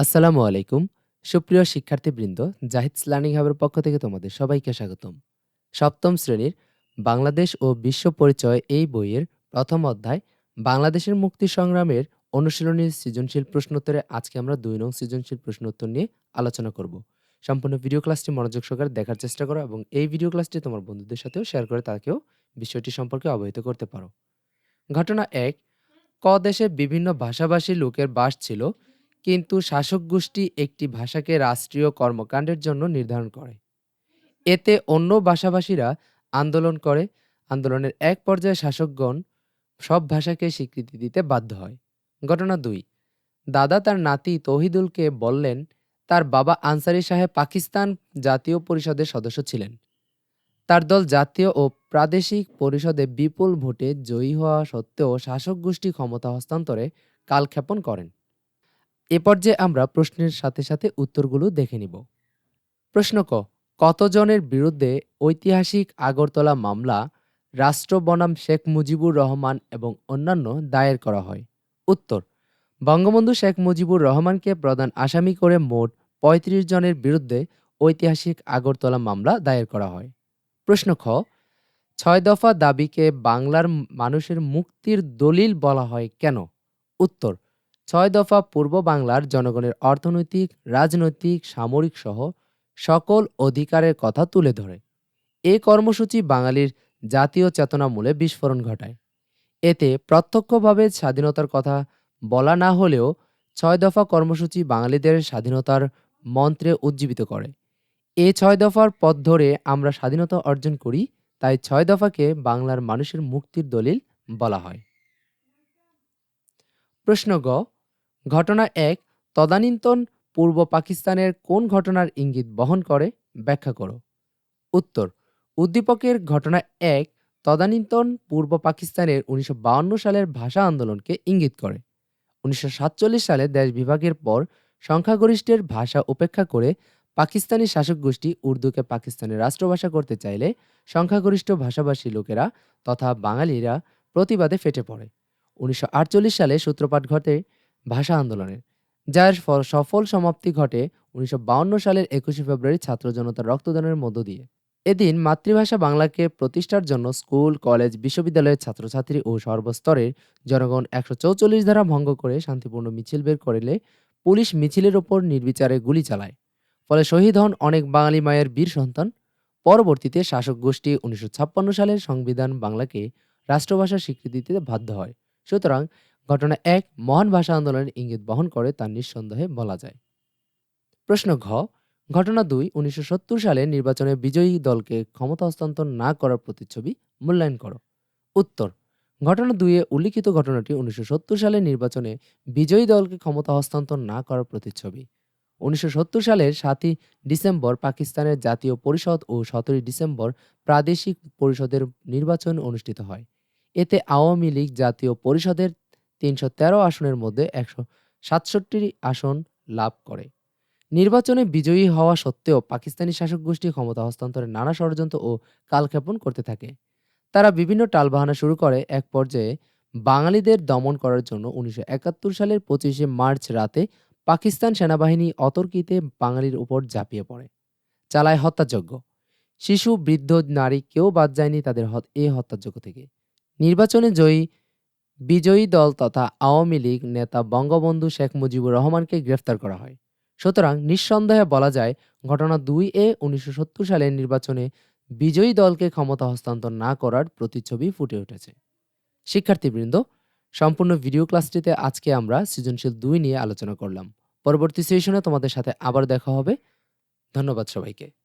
আসসালামু আলাইকুম, সুপ্রিয় শিক্ষার্থীবৃন্দ জাহিদস লার্নিং হাবের পক্ষ থেকে তোমাদের সবাইকে স্বাগতম। সপ্তম শ্রেণির বাংলাদেশ ও বিশ্ব পরিচয় এই বইয়ের প্রথম অধ্যায়, বাংলাদেশের মুক্তি সংগ্রামের অনুশীলনীর সৃজনশীল প্রশ্নোত্তরে আজকে আমরা দুই নং সৃজনশীল প্রশ্নোত্তর নিয়ে আলোচনা করব। সম্পূর্ণ ভিডিও ক্লাসটি মনোযোগ সহকারে দেখার চেষ্টা করো এবং এই ভিডিও ক্লাসটি তোমার বন্ধুদের সাথেও শেয়ার করে তাকেও বিষয়টি সম্পর্কে অবহিত করতে পারো। ঘটনা এক, ক দেশে বিভিন্ন ভাষাভাষী লোকের বাস ছিল কিন্তু শাসক গোষ্ঠী একটি ভাষাকে রাষ্ট্রীয় কর্মকাণ্ডের জন্য নির্ধারণ করে। এতে অন্য ভাষাভাষীরা আন্দোলন করে। আন্দোলনের এক পর্যায়ে শাসকগণ সব ভাষাকে স্বীকৃতি দিতে বাধ্য হয়। ঘটনা দুই। দাদা তার নাতি তহিদুলকে বললেন, তার বাবা আনসারি সাহেব পাকিস্তান জাতীয় পরিষদের সদস্য ছিলেন। তার দল জাতীয় ও প্রাদেশিক পরিষদে বিপুল ভোটে জয়ী হওয়া সত্ত্বেও শাসক গোষ্ঠী ক্ষমতা হস্তান্তরে কালক্ষেপণ করেন। এ পর্যায়ে আমরা প্রশ্নের সাথে সাথে উত্তরগুলো দেখে নিব। প্রশ্ন ক, কতজনের বিরুদ্ধে ঐতিহাসিক আগরতলা মামলা রাষ্ট্র বনাম শেখ মুজিবুর রহমান এবং অন্যান্য দায়ের করা হয়? উত্তর, বঙ্গবন্ধু শেখ মুজিবুর রহমানকে প্রধান আসামি করে মোট ৩৫ জনের বিরুদ্ধে ঐতিহাসিক আগরতলা মামলা দায়ের করা হয়। প্রশ্ন খ, ছয় দফা দাবিকে বাংলার মানুষের মুক্তির দলিল বলা হয় কেন? উত্তর ছয় দফা পূর্ব বাংলার জনগণের অর্থনৈতিক, রাজনৈতিক, সামরিক সহ সকল অধিকারের কথা তুলে ধরে। এ কর্মসূচি বাঙালির জাতীয় চেতনামূলে বিস্ফোরণ ঘটায়। এতে প্রত্যক্ষভাবে স্বাধীনতার কথা বলা না হলেও ছয় দফা কর্মসূচি বাঙালিদের স্বাধীনতার মন্ত্রে উজ্জীবিত করে। এ ছয় দফার পথ ধরে আমরা স্বাধীনতা অর্জন করি, তাই ছয় দফাকে বাংলার মানুষের মুক্তির দলিল বলা হয়। প্রশ্ন গ ঘটনা এক, তদানীন্তন পূর্ব পাকিস্তানের কোন ঘটনার ইঙ্গিত বহন করে? ব্যাখ্যা করো। উত্তর, উদ্দীপকের ঘটনা এক, তদানীন্তন পূর্ব পাকিস্তানের উনিশশো সালের ভাষা আন্দোলনকে ইঙ্গিত করে। উনিশশো সাতচল্লিশ সালে দেশ বিভাগের পর সংখ্যাগরিষ্ঠের ভাষা উপেক্ষা করে পাকিস্তানি শাসক গোষ্ঠী উর্দুকে পাকিস্তানের রাষ্ট্রভাষা করতে চাইলে সংখ্যাগরিষ্ঠ ভাষাভাষী লোকেরা তথা বাঙালিরা প্রতিবাদে ফেটে পড়ে। উনিশশো আটচল্লিশ সালে সূত্রপাত ঘটে ভাষা আন্দোলনের, যার ফল সফল সমাপ্তি ঘটে উনিশশো সালের একুশে ফেব্রুয়ারি ছাত্র জনতার রক্তদানের মধ্য দিয়ে। এদিন মাতৃভাষা বাংলাকে প্রতিষ্ঠার জন্য স্কুল, কলেজ, বিশ্ববিদ্যালয়ের ছাত্রছাত্রী ও সর্বস্তরের জনগণ একশো চৌচল্লিশ ধারা ভঙ্গ করে শান্তিপূর্ণ মিছিল বের করলে পুলিশ মিছিলের ওপর নির্বিচারে গুলি চালায়। ফলে শহীদ হন অনেক বাঙালি মায়ের বীর সন্তান। পরবর্তীতে শাসক গোষ্ঠী উনিশশো ছাপ্পান্ন সালের সংবিধান বাংলাকে রাষ্ট্রভাষা স্বীকৃতি দিতে বাধ্য হয়। সুতরাং ঘটনা এক, মহান ভাষা আন্দোলনের ইঙ্গিত বহন করে তা নিঃসন্দেহে বলা যায়। প্রশ্ন ঘ, ঘটনা দুই, উনিশশো সালে নির্বাচনে বিজয়ী দলকে ক্ষমতা হস্তান্তর না করার প্রতিচ্ছবি মূল্যায়ন করো। উত্তর, ঘটনা দুইয়ে উল্লিখিত ঘটনাটি উনিশশো সালে নির্বাচনে বিজয়ী দলকে ক্ষমতা হস্তান্তর না করার প্রতিচ্ছবি। উনিশশো সালের সাতই ডিসেম্বর পাকিস্তানের জাতীয় পরিষদ ও সতেরোই ডিসেম্বর প্রাদেশিক পরিষদের নির্বাচন অনুষ্ঠিত হয়। এতে আওয়ামী লীগ জাতীয় পরিষদের তিনশো তেরো আসনের মধ্যে একশো সাতষট্টি আসন লাভ করে। নির্বাচনে বিজয়ী হওয়া সত্ত্বেও পাকিস্তানি শাসক গোষ্ঠী ক্ষমতা হস্তান্তরে নানা ষড়যন্ত্র ও কালক্ষেপণ করতে থাকে। তারা বিভিন্ন টালবাহানা শুরু করে এক পর্যায়ে বাঙালিদের দমন করার জন্য উনিশশো একাত্তর সালের পঁচিশে মার্চ রাতে পাকিস্তান সেনাবাহিনী অতর্কিতে বাঙালির উপর ঝাঁপিয়ে পড়ে, চালায় হত্যাযজ্ঞ। শিশু, বৃদ্ধ, নারী কেউ বাদ যায়নি তাদের এই হত্যাযজ্ঞ থেকে। নির্বাচনে জয়ী বিজয়ী দল তথা আওয়ামী লীগ নেতা বঙ্গবন্ধু শেখ মুজিবুর রহমানকে গ্রেফতার করা হয়। সুতরাং নিঃসন্দেহে বলা যায়, ঘটনা দুই এ উনিশশো সালের নির্বাচনে বিজয়ী দলকে ক্ষমতা হস্তান্তর না করার প্রতিচ্ছবি ফুটে উঠেছে। শিক্ষার্থীবৃন্দ, সম্পূর্ণ ভিডিও ক্লাসটিতে আজকে আমরা সৃজনশীল দুই নিয়ে আলোচনা করলাম। পরবর্তী সেশনে তোমাদের সাথে আবার দেখা হবে। ধন্যবাদ সবাইকে।